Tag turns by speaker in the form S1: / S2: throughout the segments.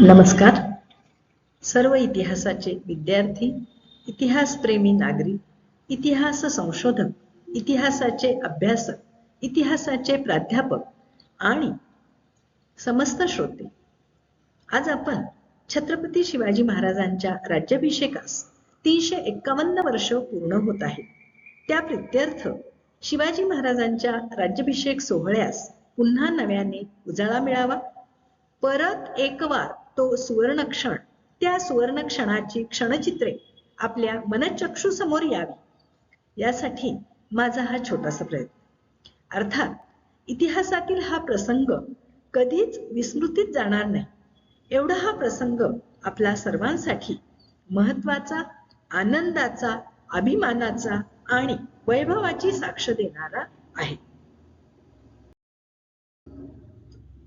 S1: नमस्कार. सर्व इतिहासाचे विद्यार्थी इतिहासप्रेमी नागरिक इतिहास संशोधक इतिहासाचे अभ्यासक इतिहासाचे प्राध्यापक आणि समस्त श्रोते आज आपण छत्रपती शिवाजी महाराजांच्या राज्याभिषेकास तीनशे एक्कावन्न वर्ष पूर्ण होत आहे. त्या प्रित्यर्थ शिवाजी महाराजांच्या राज्याभिषेक सोहळ्यास पुन्हा नव्याने उजाळा मिळावा. परत एक वार तो सुवर्ण क्षण त्या सुवर्ण क्षणाची क्षणचित्रे आपल्या मनचक्षू समोर यावी. यासाठी माझा हा छोटासा प्रयत्न. अर्थात इतिहासातील हा प्रसंग कधीच विस्मृतीत जाणार नाही. एवढा हा प्रसंग आपला सर्वांसाठी महत्त्वाचा आनंदाचा अभिमानाचा आणि वैभवाची साक्ष देणारा आहे.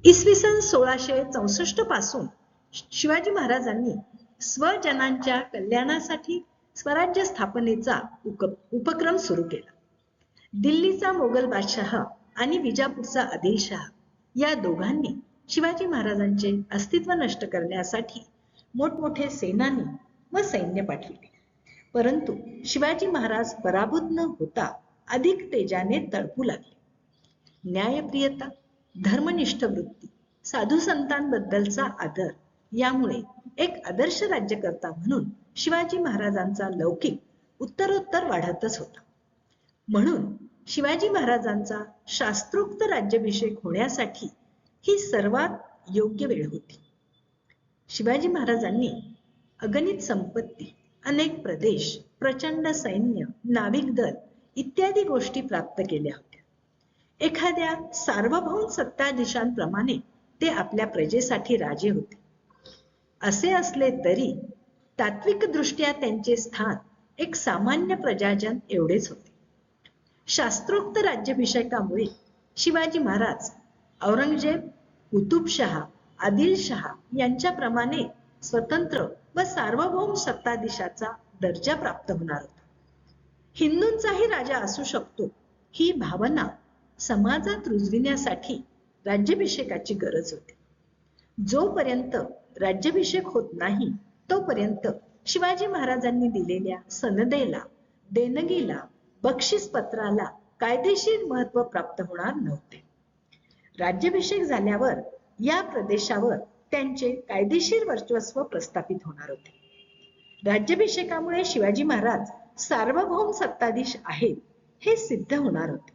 S1: इसवी सन सोळाशे चौसष्टपासून शिवाजी महाराजांनी स्वजनांच्या कल्याणासाठी स्वराज्य स्थापनेचा उक- उपक्रम सुरू केला. दिल्लीचा मोगल बादशाह आणि विजापूरचा आदिलशहा या दोघांनी शिवाजी महाराजांचे अस्तित्व नष्ट करण्यासाठी मोठमोठे सेनानी व सैन्य पाठविले. परंतु शिवाजी महाराज पराभूत न होता अधिक तेजाने तळपू लागले. न्यायप्रियता धर्मनिष्ठ वृत्ती साधू संतांबद्दलचा आदर यामुळे एक आदर्श राज्यकर्ता म्हणून शिवाजी महाराजांचा लौकिक उत्तरोत्तर वाढतच होता. म्हणून शिवाजी महाराजांचा शास्त्रोक्त राज्याभिषेक होण्यासाठी ही सर्वात योग्य वेळ होती. शिवाजी महाराजांनी अगणित संपत्ती अनेक प्रदेश प्रचंड सैन्य नाविक दल इत्यादी गोष्टी प्राप्त केल्या होत्या. एखाद्या सार्वभौम सत्ताधीशांप्रमाणे ते आपल्या प्रजेसाठी राजे होते. असे असले तरी तात्विक दृष्ट्या त्यांचे स्थान एक सामान्य प्रजाजन एवढेच होते. शास्त्रोक्त राज्याभिषेकामुळे शिवाजी महाराज औरंगजेब कुतुबशहा आदिलशहा यांच्याप्रमाणे स्वतंत्र व सार्वभौम सत्ताधीशाचा दर्जा प्राप्त होणार होता. हिंदूंचाही राजा असू शकतो ही भावना समाजात रुजविण्यासाठी राज्याभिषेकाची गरज होती. जोपर्यंत राज्याभिषेक होत नाही. तोपर्यंत शिवाजी महाराजांनी दिलेल्या सनदेला देणगीला बक्षीस पत्राला कायदेशीर महत्त्व प्राप्त होणार नव्हते. राज्याभिषेक झाल्यावर या प्रदेशावर त्यांचे कायदेशीर वर्चस्व प्रस्थापित होणार होते. राज्याभिषेकामुळे शिवाजी महाराज सार्वभौम सत्ताधीश आहेत हे सिद्ध होणार होते.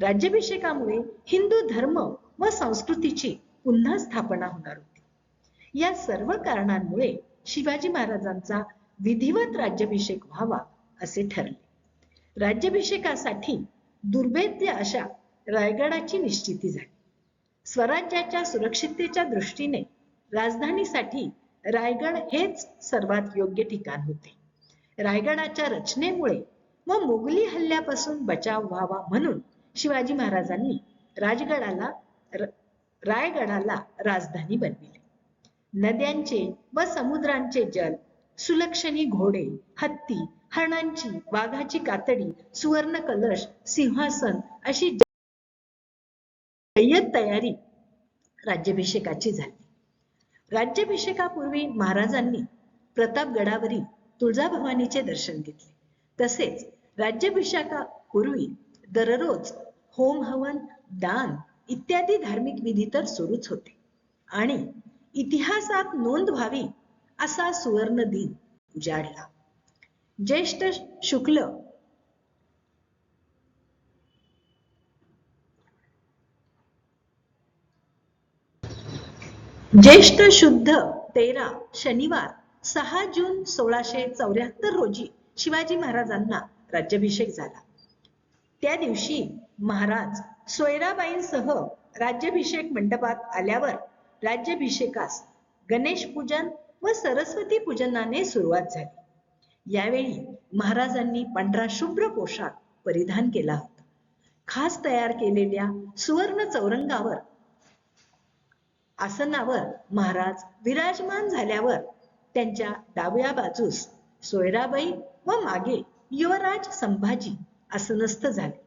S1: राज्याभिषेकामुळे हिंदू धर्म व संस्कृतीची पुन्हा स्थापना होणार होती. या सर्व कारणांमुळे शिवाजी महाराजांचा विधिवत राज्याभिषेक व्हावा असे ठरले. राज्याभिषेकासाठी दुर्भेद्य अशा रायगडाची निश्चिती झाली. स्वराज्याच्या सुरक्षिततेच्या दृष्टीने राजधानीसाठी रायगड हेच सर्वात योग्य ठिकाण होते. रायगडाच्या रचनेमुळे व मोगली हल्ल्यापासून बचाव व्हावा म्हणून शिवाजी महाराजांनी राजगडाला रायगडाला राजधानी बनविली. नद्यांचे व समुद्रांचे जल सुलक्षणी घोडे हत्ती हरणांची वाघाची कातडी सुवर्ण कलश सिंहासन अशी जय्यत तयारी राज्याभिषेकाची झाली. राज्याभिषेकापूर्वी महाराजांनी प्रतापगडावरील तुळजाभवानीचे दर्शन घेतले. तसेच राज्याभिषेकापूर्वी दररोज होम हवन दान इत्यादी धार्मिक विधी तर सुरूच होते. आणि इतिहासात नोंद व्हावी असा सुवर्ण दिन उजाडला. ज्येष्ठ शुक्ल ज्येष्ठ शुद्ध तेरा शनिवार सहा जून सोळाशे चौऱ्याहत्तर रोजी शिवाजी महाराजांना राज्याभिषेक झाला. त्या दिवशी महाराज सोयराबाईंसह राज्याभिषेक मंडपात आल्यावर राज्याभिषेकास गणेश पूजन व सरस्वती पूजनाने सुरुवात झाली. यावेळी महाराजांनी पांढरा शुभ्र पोशाख परिधान केला होता. खास तयार केलेल्या सुवर्ण चौरंगावर आसनावर महाराज विराजमान झाल्यावर त्यांच्या डाव्या बाजूस सोयराबाई व मागे युवराज संभाजी आसनस्थ झाले.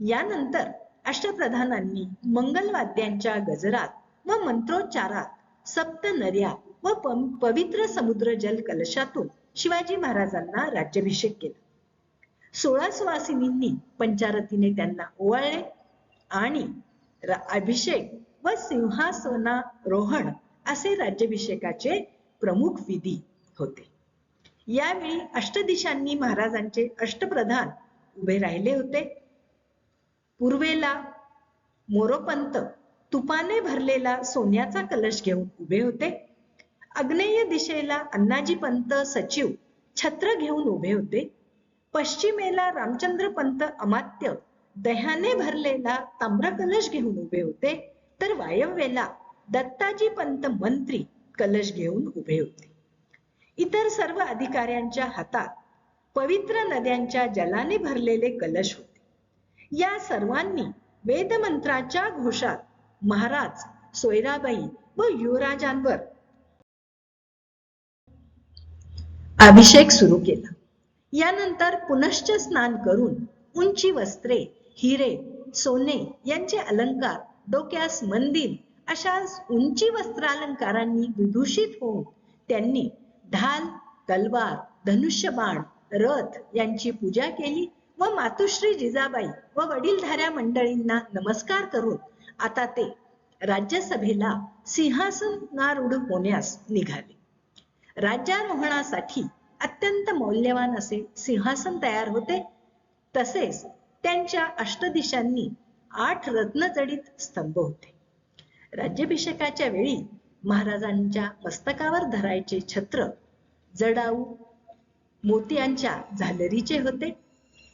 S1: यानंतर अष्टप्रधानांनी मंगलवाद्यांच्या गजरात व मंत्रोच्चारात सप्त नर्या व पवित्र समुद्र जल कलशातून शिवाजी महाराजांना राज्याभिषेक केला. सोळा सुवासिनींनी पंचारतीने त्यांना ओवाळले आणि अभिषेक व सिंहासनारोहण असे राज्याभिषेकाचे प्रमुख विधी होते. यावेळी अष्टदिशांनी महाराजांचे अष्टप्रधान उभे राहिले होते. पूर्वेला मोरोपंत तुपाने भरलेला सोन्याचा कलश घेऊन उभे होते. आग्नेय दिशेला अण्णाजी पंत सचिव छत्र घेऊन उभे होते. पश्चिमेला रामचंद्र पंत अमात्य दह्याने भरलेला ताम्र कलश घेऊन उभे होते. तर वायव्येला दत्ताजी पंत मंत्री कलश घेऊन उभे होते. इतर सर्व अधिकाऱ्यांच्या हातात पवित्र नद्यांच्या जलाने भरलेले कलश होते. या सर्वांनी वेदमंत्राच्या घोषात महाराज सोयराबाई व युवराजांवर. अभिषेक सुरू केला. यानंतर पुनश्च स्नान करून उंची वस्त्रे हिरे सोने यांचे अलंकार डोक्यास मंदिर अशा उंची वस्त्रालंकारांनी विभूषित होऊन त्यांनी ढाल तलवार धनुष्यबाण रथ यांची पूजा केली व मातुश्री जिजाबाई व वडीलधाऱ्या मंडळींना नमस्कार करून आता ते राज्यसभेला सिंहासनारूढ होण्यास निघाले. राज्यारोहणासाठी अत्यंत मौल्यवान असे सिंहासन तयार होते. तसेच त्यांच्या अष्टदिशांनी आठ रत्नजडित स्तंभ होते. राज्याभिषेकाच्या वेळी महाराजांच्या मस्तकावर धरायचे छत्र जडाऊ मोत्यांच्या झालरीचे होते.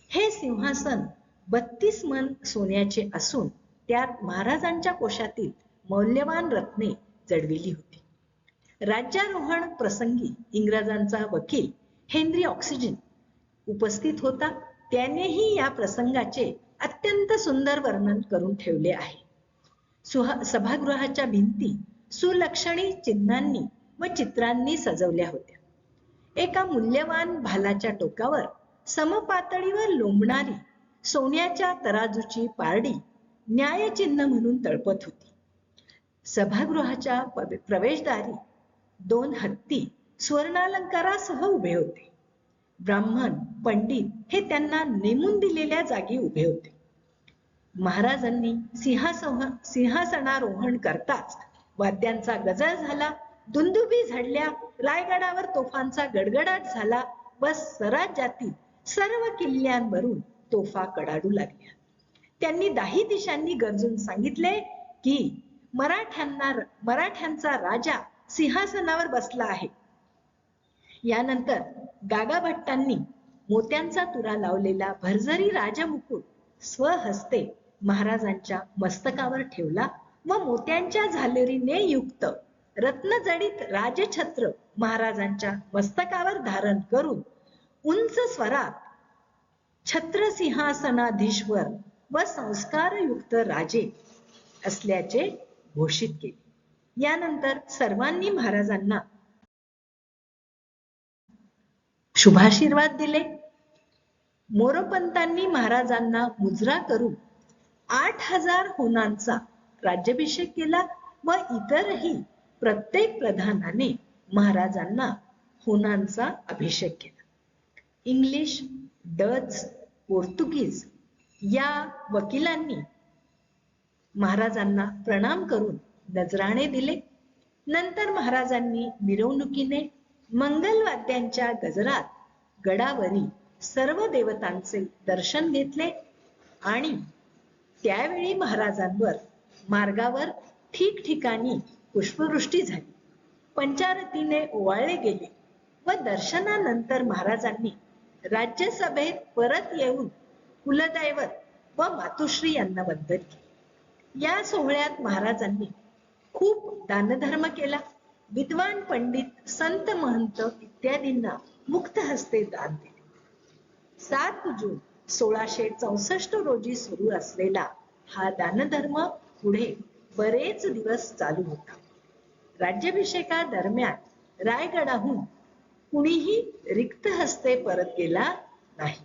S1: हे सिंहासन बत्तीस मन सोन्याचे असून त्यात महाराजांच्या कोशातील मौल्यवान रत्ने जडविली होती. राज्यारोहण प्रसंगी इंग्रजांचा वकील हेनरी ऑक्सिजन उपस्थित होता. त्यानेही या प्रसंगाचे अत्यंत सुंदर वर्णन करून ठेवले आहे. सुहा सभागृहाच्या भिंती सुलक्षणी चिन्हांनी व चित्रांनी सजवल्या होत्या. एका मूल्यवान भालाच्या टोकावर समपातळीवर लोंबणारी सोन्याच्या तराजूची पारडी न्यायचिन्ह म्हणून तळपत होती. सभागृहाच्या प्रवेशदारी दोन हत्ती स्वर्णालंकारासह उभे होते. ब्राह्मण पंडित हे त्यांना नेमून दिलेल्या जागी उभे होते. महाराजांनी सिंहासह सिंहासनारोहण करताच वाद्यांचा गजर झाला दुंदुबी झडल्या रायगडावर तोफांचा गडगडाट झाला व स्वराज्यातील सर्व किल्ल्यांवरून तोफा कडाडू लागल्या. त्यांनी दाही दिशांनी गरजून सांगितले की मराठ्यांना मराठ्यांचा राजा सिंहासनावर बसला आहे. यानंतर गागाभट्टांनी मोत्यांचा तुरा लावलेला भरझरी राजमुकुट स्वहस्ते महाराजांच्या मस्तकावर ठेवला व मोत्यांच्या झालरीने युक्त रत्नजडित राजछत्र महाराजांच्या मस्तकावर धारण करून उंच स्वरात छत्रसिंहासनाधीश्वर व संस्कारयुक्त राजे असल्याचे घोषित केले. यानंतर सर्वांनी महाराजांना शुभाशीर्वाद दिले. मोरोपंतांनी महाराजांना मुजरा करून आठ हजार होनांचा राज्याभिषेक केला व इतरही प्रत्येक प्रधानाने महाराजांना होनांचा अभिषेक केला. इंग्लिश डच पोर्तुगीज या वकिलांनी महाराजांना प्रणाम करून नजराणे दिले. नंतर महाराजांनी मिरवणुकीने मंगलवाद्यांच्या गजरात गडावरी सर्व देवतांचे दर्शन घेतले आणि त्यावेळी महाराजांवर मार्गावर ठिकठिकाणी पुष्पवृष्टी झाली. पंचारतीने ओवाळले गेले व दर्शनानंतर महाराजांनी राज्यसभेत परत येऊन कुलदैवत व मातुश्री यांना वंदन केले. या सोहळ्यात महाराजांनी खूप दानधर्म केला. विद्वान पंडित संत महंत इत्यादींना मुक्त हस्ते दान दिले. सात जून सोळाशे चौसष्ट रोजी सुरू असलेला हा दानधर्म पुढे बरेच दिवस चालू होता. राज्याभिषेका दरम्यान रायगडाहून कुणीही रिक्त हस्ते परत गेला नाही.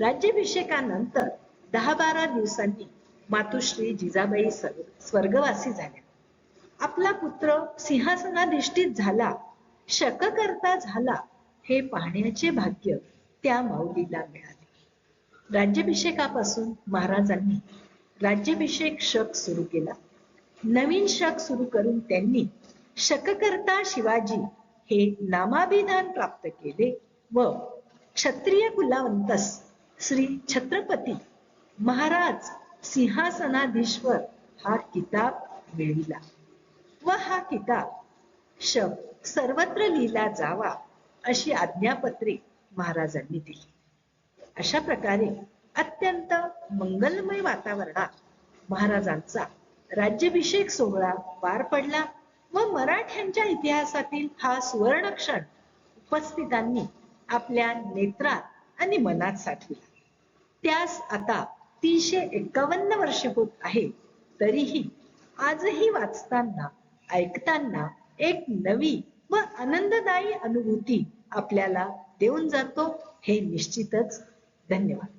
S1: राज्याभिषेकानंतर दहा बारा दिवसांनी मातुश्री जिजाबाई स्वर्गवासी झाल्या. आपला पुत्र सिंहासनाधिष्ठित झाला शककर्ता झाला हे पाहण्याचे भाग्य त्या माऊलीला मिळाले. राज्याभिषेकापासून महाराजांनी राज्याभिषेक शक सुरू केला. नवीन शक सुरू करून त्यांनी शककर्ता शिवाजी हे नामाभिधान प्राप्त केले व क्षत्रिय कुलावंतस श्री छत्रपती महाराज सिंहासनाधीश्वर हा किताब मिळविला व हा किताब शब सर्वत्र लिहिला जावा अशी आज्ञापत्रे महाराजांनी दिली. अशा प्रकारे अत्यंत मंगलमय वातावरणात महाराजांचा राज्याभिषेक सोहळा पार पडला व मराठ्यांच्या इतिहासातील हा सुवर्ण क्षण उपस्थितांनी आपल्या नेत्रात आणि मनात साठविला. त्यास आता तीनशे एक्कावन्न वर्ष होत आहे तरीही आजही वाचताना ऐकताना एक नवी व आनंददायी अनुभूती आपल्याला देऊन जातो हे निश्चितच. धन्यवाद.